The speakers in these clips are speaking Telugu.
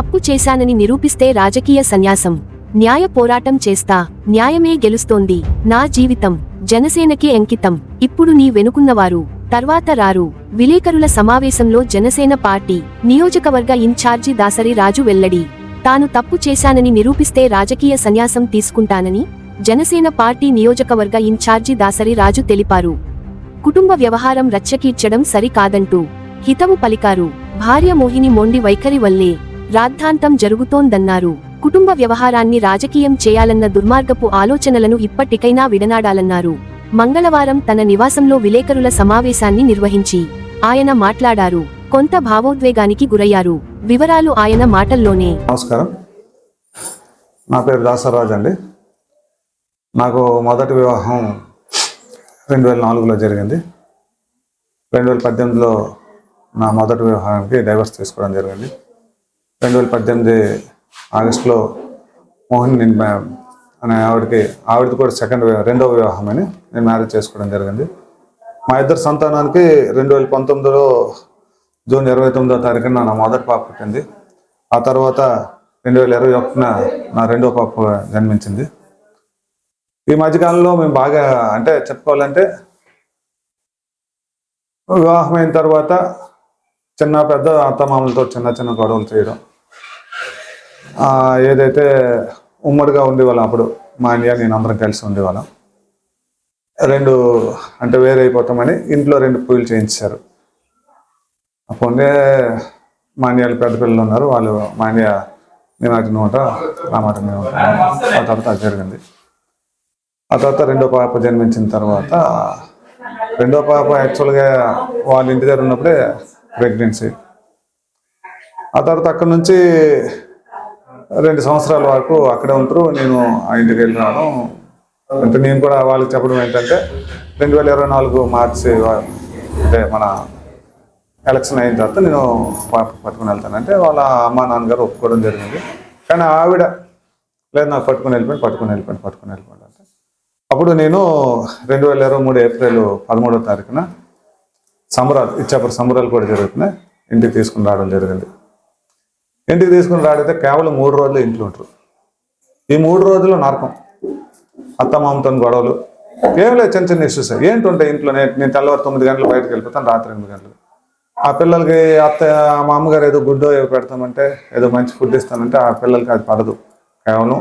తప్పు చేశానని నిరూపిస్తే రాజకీయ సన్యాసం. న్యాయ పోరాటం చేస్తా. న్యాయమే గెలుస్తోంది. నా జీవితం. జనసేనకి అంకితం. ఇప్పుడు నీ వెనుకున్నవారు. తర్వాత రారు. విలేకరుల సమావేశంలో జనసేన పార్టీ నియోజకవర్గ ఇన్ఛార్జి దాసరి రాజు వెల్లడి. తాను తప్పు చేశానని నిరూపిస్తే రాజకీయ సన్యాసం తీసుకుంటానని జనసేన పార్టీ నియోజకవర్గ ఇన్ఛార్జి దాసరి రాజు తెలిపారు. కుటుంబ వ్యవహారం రచ్చకీర్చడం సరికాదంటూ హితవు పలికారు. భార్య మోహిని మొండి వైఖరి వల్లే రాద్ధాంతం జరుగుతోందన్నారు. కుటుంబ వ్యవహారాన్ని రాజకీయం చేయాలన్న దుర్మార్గపు ఆలోచనలను ఇప్పటికైనా విడనాడాలన్నారు. మంగళవారం తన నివాసంలో విలేకరుల సమావేశాన్ని నిర్వహించి ఆయన మాట్లాడారు. కొంత భావోద్వేగానికి గురయ్యారు. వివరాలు ఆయన మాటల్లోనే. నమస్కారం. నా పేరు దాసరాజ్ అండి. నాకు మొదటి వివాహం రెండు వేల నాలుగులో జరిగింది. రెండు వేల పద్దెనిమిదిలో నా మొదటి వివాహానికి డైవర్స్ తీసుకోవడం జరిగింది. రెండు వేల పద్దెనిమిది ఆగస్టులో మోహన్ నేను అనే ఆవిడకి ఆవిడది కూడా సెకండ్ రెండవ వివాహం అని నేను మ్యారేజ్ చేసుకోవడం జరిగింది. మా ఇద్దరు సంతానానికి రెండు వేల పంతొమ్మిదిలో జూన్ ఇరవై తొమ్మిదో తారీఖున నా మొదటి పాప పుట్టింది. ఆ తర్వాత రెండు వేల ఇరవై ఒకటిన నా రెండో పాప జన్మించింది. ఈ మధ్యకాలంలో మేము బాగా అంటే చెప్పుకోవాలంటే వివాహం అయిన తర్వాత చిన్న పెద్ద అత్తమామలతో చిన్న చిన్న గొడవలు చేయడం ఏదైతే ఉమ్మడిగా ఉండేవాళ్ళం అప్పుడు మా ఇండియా నేను అందరం కలిసి ఉండేవాళ్ళం. రెండు అంటే వేరే అయిపోతామని ఇంట్లో రెండు పూలు చేయించారు. అప్పుడే మా ఇండియాలో పెద్ద పిల్లలు ఉన్నారు. వాళ్ళు మా ఇండియా నేను మాట నువ్వు నా మాట నేను ఆ తర్వాత అది జరిగింది. ఆ తర్వాత రెండో పాప జన్మించిన తర్వాత రెండో పాప యాక్చువల్గా వాళ్ళ ఇంటి దగ్గర ఉన్నప్పుడే ప్రెగ్నెన్సీ. ఆ తర్వాత అక్కడ నుంచి రెండు సంవత్సరాల వరకు అక్కడే ఉంటారు. నేను ఆ ఇంటికి వెళ్ళి రావడం. అంటే నేను కూడా వాళ్ళకి చెప్పడం ఏంటంటే రెండు వేల ఇరవై నాలుగు మార్చి అంటే మన ఎలక్షన్ అయిన తర్వాత నేను పట్టుకుని వెళ్తానంటే వాళ్ళ అమ్మ నాన్నగారు ఒప్పుకోవడం జరిగింది. కానీ ఆవిడ లేదు నాకు పట్టుకుని వెళ్ళిపోయింది పట్టుకుని వెళ్ళిపోయింది పట్టుకుని వెళ్ళిపోయింది అంటే. అప్పుడు నేను రెండు వేల ఇరవై మూడు ఏప్రిల్ పదమూడో తారీఖున సంబరాలు ఇచ్చాపురం సంబరాలు కూడా జరుగుతున్నాయి. ఇంటికి తీసుకుని రావడం జరిగింది. ఇంటికి తీసుకుని రాడితే కేవలం మూడు రోజులు ఇంట్లో ఉంటారు. ఈ మూడు రోజులు నరకం. అత్తమామతో గొడవలు. ఏం లేదు చిన్న చిన్న ఇష్యూస్ ఏంటంటే ఇంట్లో? నేను తెల్లవారు తొమ్మిది గంటలు బయటకు వెళ్ళిపోతాను రాత్రి ఎనిమిది గంటలు ఆ పిల్లలకి అత్త మా అమ్మగారు ఏదో గుడ్డో ఏదో పెడతామంటే ఏదో మంచి ఫుడ్ ఇస్తానంటే ఆ పిల్లలకి అది పడదు. కేవలం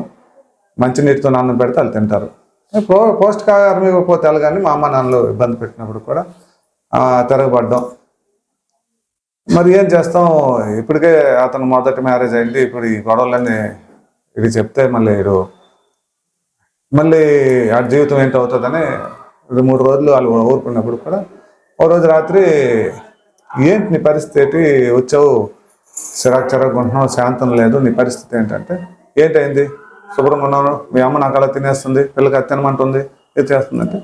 మంచి నీటితో నాన్న పెడితే వాళ్ళు తింటారు. పో పౌష్టికాహారం ఇవ్వకపోతే వెళ్ళగానే మా అమ్మ నాన్నలు ఇబ్బంది పెట్టినప్పుడు కూడా ఆ, తిరగబడ్డం. మరి ఏం చేస్తాం? ఇప్పటికే అతను మొదటి మ్యారేజ్ అయింది. ఇప్పుడు ఈ గొడవలన్నీ ఇది చెప్తే మళ్ళీ ఇడు మళ్ళీ ఆ జీవితం ఏంటి అవుతుందని ఇది మూడు రోజులు వాళ్ళు ఊరుకున్నప్పుడు కూడా ఓ రోజు రాత్రి ఏంటి నీ పరిస్థితి? వచ్చావు. చిరాకు చిరాకు ఉంటున్నావు శాంతం లేదు. నీ పరిస్థితి ఏంటంటే ఏంటైంది శుభ్రంగా ఉన్నాను. మీ అమ్మ నాకు అలా తినేస్తుంది. పిల్లకి అది తినమంటుంది. ఇది చేస్తుందంటే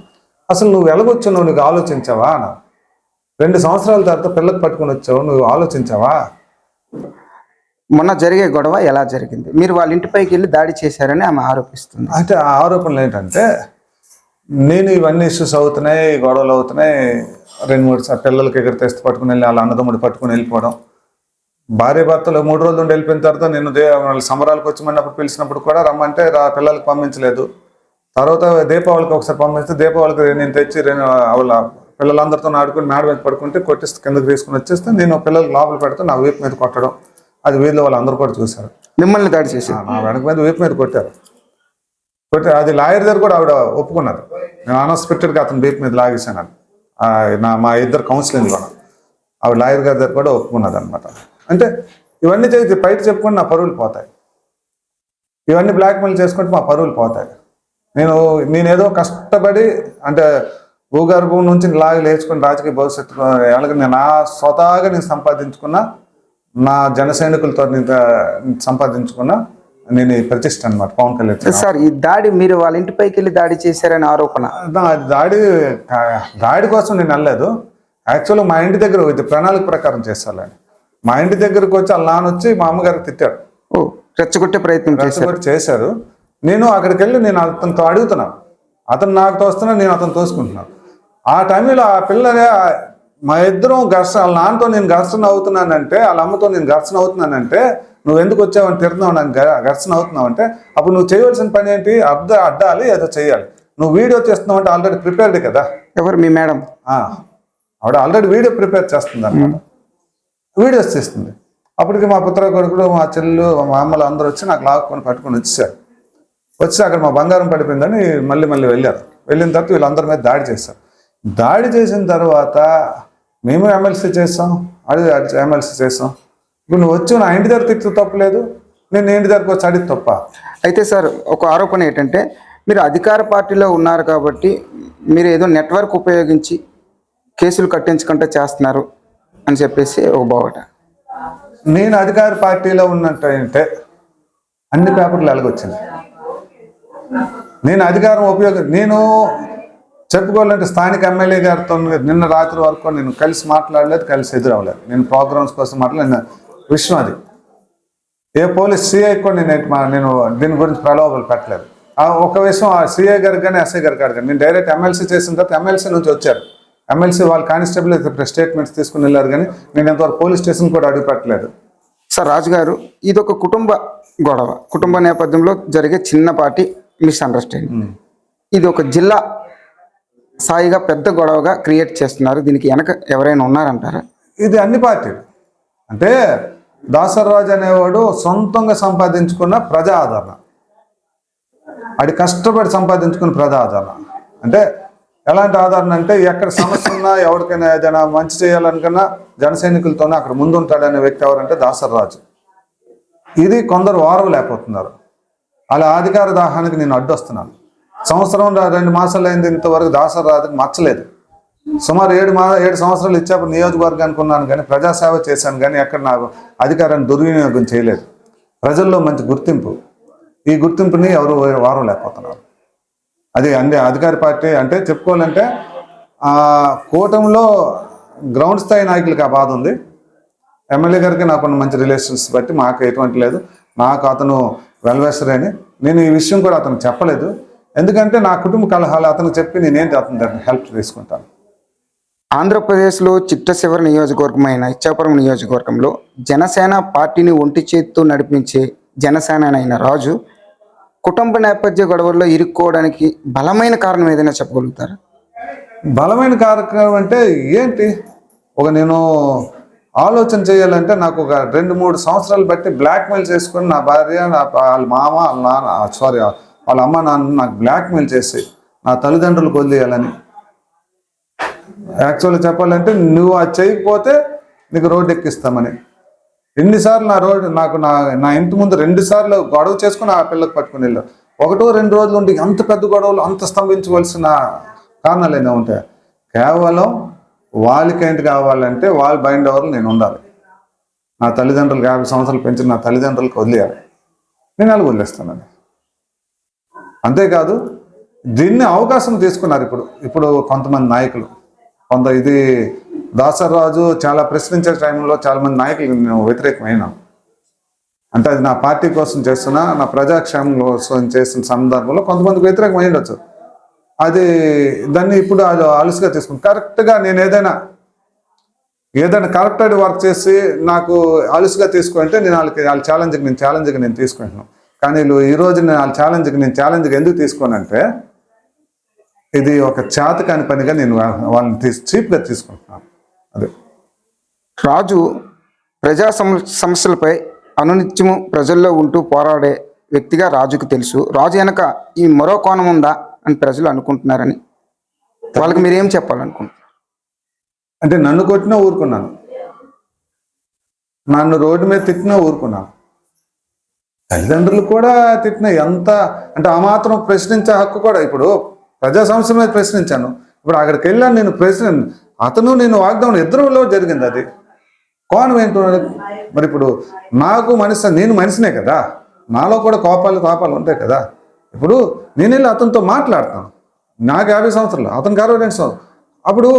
అసలు నువ్వు వెలగొచ్చు నువ్వు నీకు ఆలోచించావా? అన్నారు రెండు సంవత్సరాల తర్వాత పిల్లకి పట్టుకొని వచ్చావు నువ్వు ఆలోచించావా? మొన్న జరిగే గొడవ ఎలా జరిగింది? మీరు వాళ్ళ ఇంటిపైకి వెళ్ళి దాడి చేశారని ఆమె ఆరోపిస్తుంది. అంటే ఆ ఆరోపణలు ఏంటంటే నేను ఇవన్నీ ఇష్యూస్ అవుతున్నాయి గొడవలు అవుతున్నాయి రెండు మూడు సార్లు పిల్లలకి ఎక్కడ తెస్తే పట్టుకుని వెళ్ళి వాళ్ళ అన్నదమ్ముడు పట్టుకుని వెళ్ళిపోవడం. భార్య భర్తలు మూడు రోజులు ఉండి వెళ్ళిపోయిన తర్వాత నేను సంబరాలకు వచ్చమన్నప్పుడు పిలిచినప్పుడు కూడా రమ్మంటే రా పిల్లలకి పంపించలేదు. తర్వాత దీపావళికి ఒకసారి పంపిస్తే దీపావళికి నేను తెచ్చి రెండు వాళ్ళ పిల్లలందరితో ఆడుకుని మేడ మీద పడుకుంటే కొట్టిస్తే కిందకి తీసుకుని వచ్చేస్తే నేను పిల్లలకి లోపల పెడితే నా వీపు మీద కొట్టడం. అది వీధిలో వాళ్ళందరూ కూడా చూశారు. మిమ్మల్ని దాడి చేసి. ఆ, నా వెనక మీద వీపు మీద కొట్టారు. కొట్టి అది లాయర్ దగ్గర కూడా ఆవిడ ఒప్పుకున్నారు నేను అన్ఎక్స్పెక్టెడ్గా అతను వీపు మీద లాగేశాను నా మా ఇద్దరు కౌన్సిలింగ్ కూడా ఆవిడ లాయర్ గారి దగ్గర కూడా ఒప్పుకున్నది అనమాట అంటే ఇవన్నీ చేసి బయట చెప్పుకొని నా పరువులు పోతాయి. ఇవన్నీ బ్లాక్మెయిల్ చేసుకుంటే మా పరువులు పోతాయి. నేను నేనేదో కష్టపడి అంటే భూగర్భం నుంచి లాగి లేచుకుని రాజకీయ భవిష్యత్తు ఎలాగ నేను నా స్వతహాగా నేను సంపాదించుకున్న నా జన సైనికులతో నేను సంపాదించుకున్న నేను ప్రతిష్ట అనమాట పవన్ కళ్యాణ్ సార్ ఈ దాడి మీరు వాళ్ళ ఇంటిపైకి వెళ్ళి దాడి చేశారని ఆరోపణ. దాడి దాడి కోసం నేను వెళ్ళలేదు. యాక్చువల్గా మా ఇంటి దగ్గర ఇది ప్రణాళిక ప్రకారం చేస్తాలని మా ఇంటి దగ్గరకు వచ్చి వాళ్ళ నాన్న వచ్చి మా అమ్మగారికి తిట్టాడు. ఓ రెచ్చగొట్టే ప్రయత్నం చేశారు. చేశారు. నేను అక్కడికి వెళ్ళి నేను అతనితో అడుగుతున్నాను. అతను నాకు తోస్తున్నా నేను అతను తోసుకుంటున్నాను. ఆ టైంలో ఆ పిల్లనే మా ఇద్దరం ఘర్షణ వాళ్ళ నాన్నతో నేను ఘర్షణ అవుతున్నానంటే వాళ్ళ అమ్మతో నేను ఘర్షణ అవుతున్నానంటే నువ్వు ఎందుకు వచ్చావని తిడుతున్నావు నాకు ఘర్షణ అవుతున్నావు అంటే అప్పుడు నువ్వు చేయవలసిన పని ఏంటి? అడ్డ అడ్డాలి ఏదో చేయాలి. నువ్వు వీడియో చేస్తున్నావు అంటే ఆల్రెడీ ప్రిపేర్డ్ కదా? ఎవరు? మీ మేడం. ఆవిడ ఆల్రెడీ వీడియో ప్రిపేర్ చేస్తుంది అనమాట వీడియోస్ చేస్తుంది అప్పటికి మా పుత్ర కొడుకుడు మా చెల్లెలు మా అమ్మలు అందరూ వచ్చి నాకు లాక్కొని పట్టుకొని వచ్చారు. వచ్చి అక్కడ మా బంగారం పడిపోయిందని మళ్ళీ మళ్ళీ వెళ్ళారు. వెళ్ళిన తర్వాత వీళ్ళందరి మీద దాడి చేశారు. దాడి చేసిన తర్వాత మేము ఎమ్మెల్సీ చేస్తాం. అది ఎమ్మెల్సీ చేస్తాం. ఇప్పుడు నువ్వు వచ్చి నా ఇంటి దగ్గర తిట్టు తప్పలేదు నేను ఇంటి దగ్గరకు వచ్చి అడిగి తప్ప. అయితే సార్ ఒక ఆరోపణ ఏంటంటే మీరు అధికార పార్టీలో ఉన్నారు కాబట్టి మీరు ఏదో నెట్వర్క్ ఉపయోగించి కేసులు కట్టించుకుంటే చేస్తున్నారు అని చెప్పేసి ఒక బావట. నేను అధికార పార్టీలో ఉన్నట్టయితే అన్ని పేపర్లు ఎలాగొచ్చింది నేను అధికారం ఉపయోగ నేను చెప్పుకోవాలంటే స్థానిక ఎమ్మెల్యే గారితో నిన్న రాత్రి వరకు నేను కలిసి మాట్లాడలేదు కలిసి ఎదురవ్వలేదు. నేను ప్రోగ్రామ్స్ కోసం మాట్లాడిన విషయం అది. ఏ పోలీస్ సిఐ కూడా నేను నేను దీని గురించి ప్రలోభాలు పెట్టలేదు. ఆ ఒక విషయం ఆ సిఐ గారికి కానీ ఎస్ఐ గారికి కానీ నేను డైరెక్ట్ ఎమ్మెల్సీ చేసిన తర్వాత ఎమ్మెల్సీ నుంచి వచ్చారు. ఎమ్మెల్సీ వాళ్ళు కానిస్టేబుల్ స్టేట్మెంట్స్ తీసుకుని వెళ్ళారు కానీ నేను ఎంతవరకు పోలీస్ స్టేషన్ కూడా అడుగు పెట్టలేదు. సార్ రాజు గారు ఇది ఒక కుటుంబ గొడవ. కుటుంబ నేపథ్యంలో జరిగే చిన్నపాటి మిస్అండర్స్టాండింగ్. ఇది ఒక జిల్లా సాయిగా పెద్ద గొడవగా క్రియేట్ చేస్తున్నారు. దీనికి వెనక ఎవరైనా ఉన్నారంటారా? ఇది అన్ని పార్టీలు. అంటే దాసరాజు అనేవాడు సొంతంగా సంపాదించుకున్న ప్రజా ఆదరణ అది కష్టపడి సంపాదించుకున్న ప్రజా ఆదరణ అంటే ఎలాంటి ఆదరణ అంటే ఎక్కడ సమస్య ఉన్నా ఎవరికైనా ఏదైనా మంచి చేయాలనుకున్నా జన సైనికులతోనే అక్కడ ముందుంటాడనే వ్యక్తి ఎవరంటే దాసరాజు ఇది కొందరు వారవు లేకపోతున్నారు అలా అధికార దాహానికి నేను అడ్డొస్తున్నాను. సంవత్సరం రెండు మాసాలు అయింది ఇంతవరకు దాసరాజుకి మచ్చలేదు. సుమారు ఏడు మా ఏడు సంవత్సరాలు ఇచ్చేప్పుడు నియోజకవర్గానికి ఉన్నాను కానీ ప్రజాసేవ చేశాను కానీ ఎక్కడ నాకు అధికారాన్ని దుర్వినియోగం చేయలేదు. ప్రజల్లో మంచి గుర్తింపు. ఈ గుర్తింపుని ఎవరు వారం లేకపోతున్నారు అది అన్ని అధికార పార్టీ అంటే చెప్పుకోవాలంటే కూటమిలో గ్రౌండ్ స్థాయి నాయకులకి ఆ బాధ ఉంది. ఎమ్మెల్యే గారికి నాకున్న మంచి రిలేషన్స్ బట్టి మాకు ఎటువంటి లేదు. నాకు అతను వెల్వేసరే అని. నేను ఈ విషయం కూడా అతను చెప్పలేదు. ఎందుకంటే నా కుటుంబ కలహాలు అతను చెప్పి నేనేంటి అతని దగ్గర హెల్ప్ తీసుకుంటాను. ఆంధ్రప్రదేశ్లో చిట్ట చివరి నియోజకవర్గమైన ఇచ్చాపురం నియోజకవర్గంలో జనసేన పార్టీని ఒంటి చేత్తో నడిపించే జనసేన అయిన రాజు కుటుంబ నేపథ్య గొడవల్లో ఇరుక్కోవడానికి బలమైన కారణం ఏదైనా చెప్పగలుగుతారా? బలమైన కార్యక్రమం అంటే ఏంటి? ఒక నేను ఆలోచన చేయాలంటే నాకు ఒక రెండు మూడు సంవత్సరాలు బట్టి బ్లాక్మెయిల్ చేసుకొని నా భార్య నా వాళ్ళ మామ వాళ్ళ నాన్న సారీ వాళ్ళ అమ్మ నాన్న నాకు బ్లాక్మెయిల్ చేసి నా తల్లిదండ్రులకు వదిలేయాలని యాక్చువల్గా చెప్పాలంటే నువ్వు అది చేయకపోతే నీకు రోడ్డు ఎక్కిస్తామని. ఎన్నిసార్లు నా రోడ్డు నాకు నా నా ఇంటి ముందు రెండుసార్లు గొడవ చేసుకుని ఆ పిల్లకి పట్టుకుని వెళ్ళావు ఒకటో రెండు రోజులు ఉండి అంత పెద్ద గొడవలు అంత స్తంభించవలసిన కారణాలు ఏమైనా ఉంటాయి కేవలం వాళ్ళకేంటి కావాలంటే వాళ్ళ బైండ్ ఎవరు నేను ఉండాలి. నా తల్లిదండ్రులకు యాభై సంవత్సరాలు పెంచిన నా తల్లిదండ్రులకు వదిలేయాలి నేను అలాగ వదిలేస్తానండి. అంతేకాదు దీన్ని అవకాశం తీసుకున్నారు ఇప్పుడు ఇప్పుడు కొంతమంది నాయకులు. కొంత ఇది దాసరాజు చాలా ప్రశ్నించే టైంలో చాలామంది నాయకులు నేను వ్యతిరేకమైన. అంటే అది నా పార్టీ కోసం చేస్తున్నా నా ప్రజాక్షేమం కోసం చేసిన సందర్భంలో కొంతమందికి వ్యతిరేకం అయ్యుండొచ్చు అది దాన్ని ఇప్పుడు అది అలుసుగా తీసుకుని కరెక్ట్గా నేను ఏదైనా ఏదైనా కరెక్టెడ్ వర్క్ చేసి నాకు అలుసుగా తీసుకుంటే నేను వాళ్ళకి వాళ్ళ ఛాలెంజ్కి నేను ఛాలెంజ్కి నేను తీసుకుంటున్నాను. కానీ వీళ్ళు ఈ రోజు నేను వాళ్ళ ఛాలెంజ్కి నేను ఛాలెంజ్కి ఎందుకు తీసుకోనంటే ఇది ఒక చేతకాని పనిగా నేను వాళ్ళని తీసి చీప్గా తీసుకుంటున్నాను. అదే. రాజు ప్రజా సమ- సమస్యలపై అనునిత్యము ప్రజల్లో ఉంటూ పోరాడే వ్యక్తిగా రాజుకు తెలుసు. రాజు వెనక ఈ మరో కోణం ఉందా అని ప్రజలు అనుకుంటున్నారని. వాళ్ళకి మీరేం చెప్పాలనుకుంటున్నారు? అంటే నన్ను కొట్టినా ఊరుకున్నాను. నన్ను రోడ్డు మీద తిట్టినా ఊరుకున్నాను. తల్లిదండ్రులు కూడా తిట్టిన ఎంత అంటే ఆ మాత్రం ప్రశ్నించే హక్కు కూడా ఇప్పుడు ప్రజా సమస్య మీద ప్రశ్నించాను. ఇప్పుడు అక్కడికి వెళ్ళాను నేను ప్రశ్న అతను నేను వాగ్దానం ఇద్దరులో జరిగింది అది. కోణం ఏంటో మరి ఇప్పుడు నాకు మనిషి నేను మనిషినే కదా. నాలో కూడా కోపాలు కోపాలు ఉంటాయి కదా. ఇప్పుడు నేను వెళ్ళి అతనితో మాట్లాడతాను. నాకు యాభై సంవత్సరాలు అతనికి అరవై రెండు సంవత్సరాలు. అప్పుడు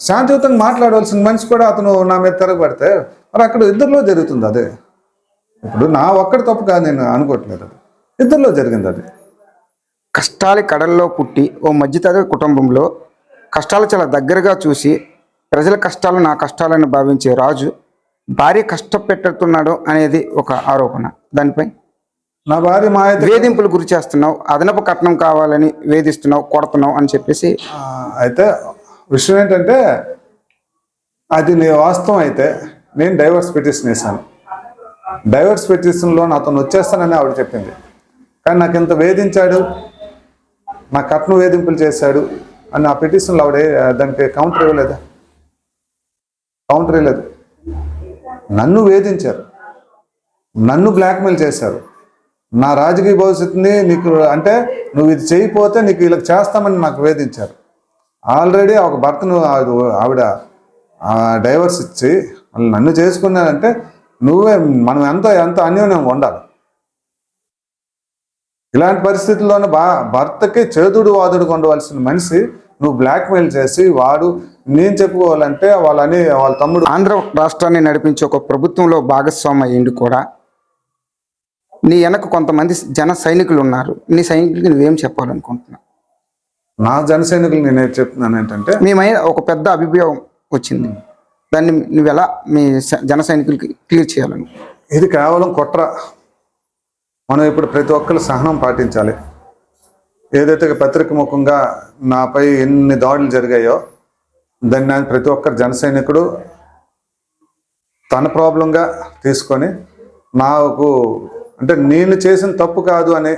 శాంతియుతంగా మాట్లాడవలసిన మనిషి కూడా అతను నా మీద తిరగబడితే మరి అక్కడ ఇద్దరిలో జరుగుతుంది అదే. ఇప్పుడు నా ఒక్కడి తప్పు కాదు నేను అనుకోవట్లేదు. అది ఇద్దరిలో జరిగింది అది. కష్టాల కడల్లో పుట్టి ఓ మధ్యతరగతి కుటుంబంలో కష్టాలు చాలా దగ్గరగా చూసి ప్రజల కష్టాలు నా కష్టాలని భావించే రాజు భార్య కష్టపెట్టుతున్నాడు అనేది ఒక ఆరోపణ. దానిపై నా భార్య మా వేధింపులు గురి చేస్తున్నావు అదనపు కట్నం కావాలని వేధిస్తున్నావు కొడుతున్నావు అని చెప్పేసి అయితే విషయం ఏంటంటే అది నీ వాస్తవం అయితే నేను డైవర్స్ పిటిషన్ వేశాను డైవర్స్ పిటిషన్లో అతను వచ్చేస్తానని ఆవిడ చెప్పింది. కానీ నాకు ఇంత వేధించాడు. నా కట్నం వేధింపులు చేశాడు అని ఆ పిటిషన్లో ఆవిడ దానికి కౌంటర్ ఇవ్వలేదు? కౌంటర్ ఇవ్వలేదు. నన్ను వేధించారు. నన్ను బ్లాక్మెయిల్ చేశారు. నా రాజకీయ భవిష్యత్తుని నీకు అంటే నువ్వు ఇది చేయకపోతే నీకు ఇలా చేస్తామని నాకు వేధించారు. ఆల్రెడీ ఒక భర్తను ఆవిడ- ఆవిడ డైవర్స్ ఇచ్చి నన్ను చేసుకున్నానంటే నువ్వే మనం ఎంత ఎంత అన్యోన్యం ఉండాలి. ఇలాంటి పరిస్థితుల్లోనే బా భర్తకి చేదుడు వాదుడుగా ఉండవలసిన మనిషి నువ్వు బ్లాక్మెయిల్ చేసి వాడు నేను చెప్పుకోవాలంటే వాళ్ళని వాళ్ళ తమ్ముడు ఆంధ్ర రాష్ట్రాన్ని నడిపించే ఒక ప్రభుత్వంలో భాగస్వామి అయ్యిండు కూడా. నీ వెనక కొంతమంది జన సైనికులు ఉన్నారు. నీ సైనికులకి నువ్వేం చెప్పాలనుకుంటున్నావు? నా జన సైనికులు నేను చెప్తున్నాను ఏంటంటే మీ మీద ఒక పెద్ద అభిప్రాయం వచ్చింది. దాన్ని నువ్వు ఎలా మీ జన సైనికులకి క్లియర్ చేయాలని? ఇది కేవలం కుట్ర. మనం ఇప్పుడు ప్రతి ఒక్కరు సహనం పాటించాలి. ఏదైతే పత్రిక ముఖంగా నాపై ఎన్ని దాడులు జరిగాయో దాన్ని ప్రతి ఒక్కరు జన సైనికుడు తన ప్రాబ్లంగా తీసుకొని నాకు అంటే నేను చేసిన తప్పు కాదు అని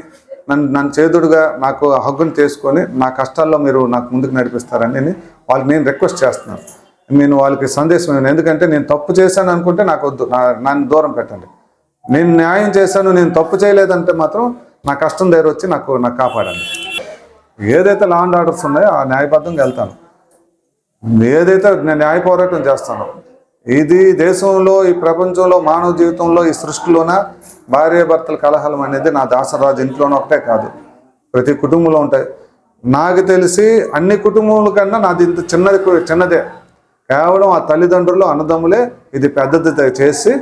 నన్ను నన్ను చేదుడుగా నాకు హగ్గును చేసుకొని నా కష్టాల్లో మీరు నాకు ముందుకు నడిపిస్తారని వాళ్ళకి నేను రిక్వెస్ట్ చేస్తున్నాను. నేను వాళ్ళకి సందేశం ఇవ్వను. ఎందుకంటే నేను తప్పు చేశాను అనుకుంటే నాకు వద్దు. నన్ను దూరం పెట్టండి. నేను న్యాయం చేశాను నేను తప్పు చేయలేదంటే మాత్రం నా కష్టం దగ్గర వచ్చి నాకు నాకు కాపాడండి. ఏదైతే లా అండ్ ఆర్డర్స్ ఉన్నాయో ఆ న్యాయబద్ధంగా వెళ్తాను. ఏదైతే నేను న్యాయ పోరాటం చేస్తాను ఇది దేశంలో ఈ ప్రపంచంలో మానవ జీవితంలో ఈ సృష్టిలోన భార్య భర్తల కలహలం అనేది నా దాసరాజు ఇంట్లోనే ఒకటే కాదు. ప్రతి కుటుంబంలో ఉంటాయి. నాకు తెలిసి అన్ని కుటుంబముల కన్నా నాది ఇంత చిన్నది చిన్నదే. కేవలం ఆ తల్లిదండ్రులు అన్నదమ్ములే ఇది పెద్దది చేసి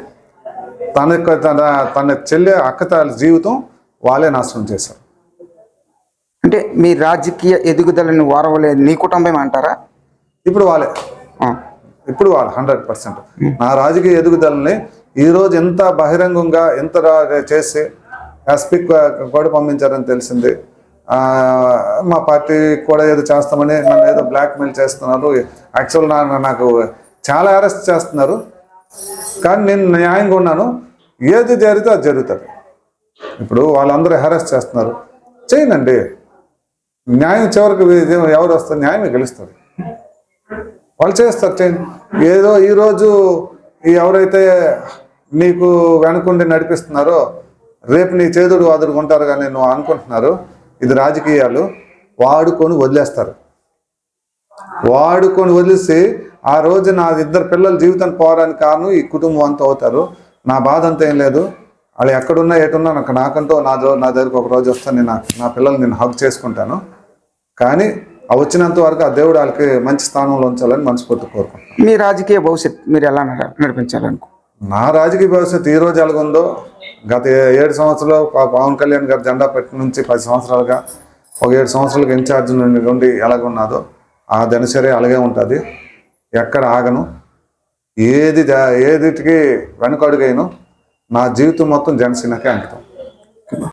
తన యొక్క తన తన చెల్లె అక్కతాల జీవితం వాళ్ళే నాశనం చేశారు అంటే మీ రాజకీయ ఎదుగుదలని వారవలేదు నీ కుటుంబం అంటారా ఇప్పుడు వాళ్ళే. ఇప్పుడు వాళ్ళు హండ్రెడ్ పర్సెంట్ నా రాజకీయ ఎదుగుదలని ఈ రోజు ఎంత బహిరంగంగా ఎంత చేసి ఎస్పీ కూడా పంపించారని తెలిసింది మా పార్టీ కూడా ఏదో చేస్తామని నన్ను ఏదో బ్లాక్మెయిల్ చేస్తున్నారు. యాక్చువల్ నా నాకు చాలా అరెస్ట్ చేస్తున్నారు. కానీ నేను న్యాయంగా ఉన్నాను. ఏది జరిగితే అది జరుగుతుంది. ఇప్పుడు వాళ్ళందరూ హెరాస్ చేస్తున్నారు. చేయనండి న్యాయం చివరికి ఎవరు వస్తారు న్యాయమే గెలుస్తుంది. వాళ్ళు చేస్తారు చేయండి. ఏదో ఈరోజు ఎవరైతే నీకు వెనుకుండి నడిపిస్తున్నారో రేపు నీ చేదుడు వాదుడు ఉంటారుగా నేను అనుకుంటున్నారు. ఇది రాజకీయాలు వాడుకొని వదిలేస్తారు. వాడుకొని వదిలేసి ఆ రోజు నా ఇద్దరు పిల్లల జీవితాన్ని పోవడానికి కారణం ఈ కుటుంబం అంతా అవుతారు. నా బాధ అంతా ఏం లేదు. వాళ్ళు ఎక్కడున్నా ఎటున్నా నాకు నాకంటూ నా దో- నా దగ్గరకు ఒక రోజు వస్తాను నేను నా- పిల్లల్ని నేను హక్ చేసుకుంటాను. కానీ ఆ వచ్చినంత వరకు ఆ దేవుడు వాళ్ళకి మంచి స్థానంలో ఉంచాలని మనస్ఫూర్తి కోరుకుంటాను మీ రాజకీయ భవిష్యత్ మీరు ఎలా నడ- నడిపించాలనుకో నా రాజకీయ భవిష్యత్తు ఈ రోజు ఎలాగుందో గత ఏడు సంవత్సరాలు పవన్ కళ్యాణ్ గారు జెండా పెట్టి నుంచి పది సంవత్సరాలుగా ఒక ఏడు సంవత్సరాలకు ఇన్ఛార్జ్ నుండి ఉండి ఎలాగున్నదో ఆ దినచర్య అలాగే ఉంటుంది. ఎక్కడ ఆగను. ఏది ఏదిటికి వెనుకడుగైను నా జీవితం మొత్తం జనసేనకే అంకితం.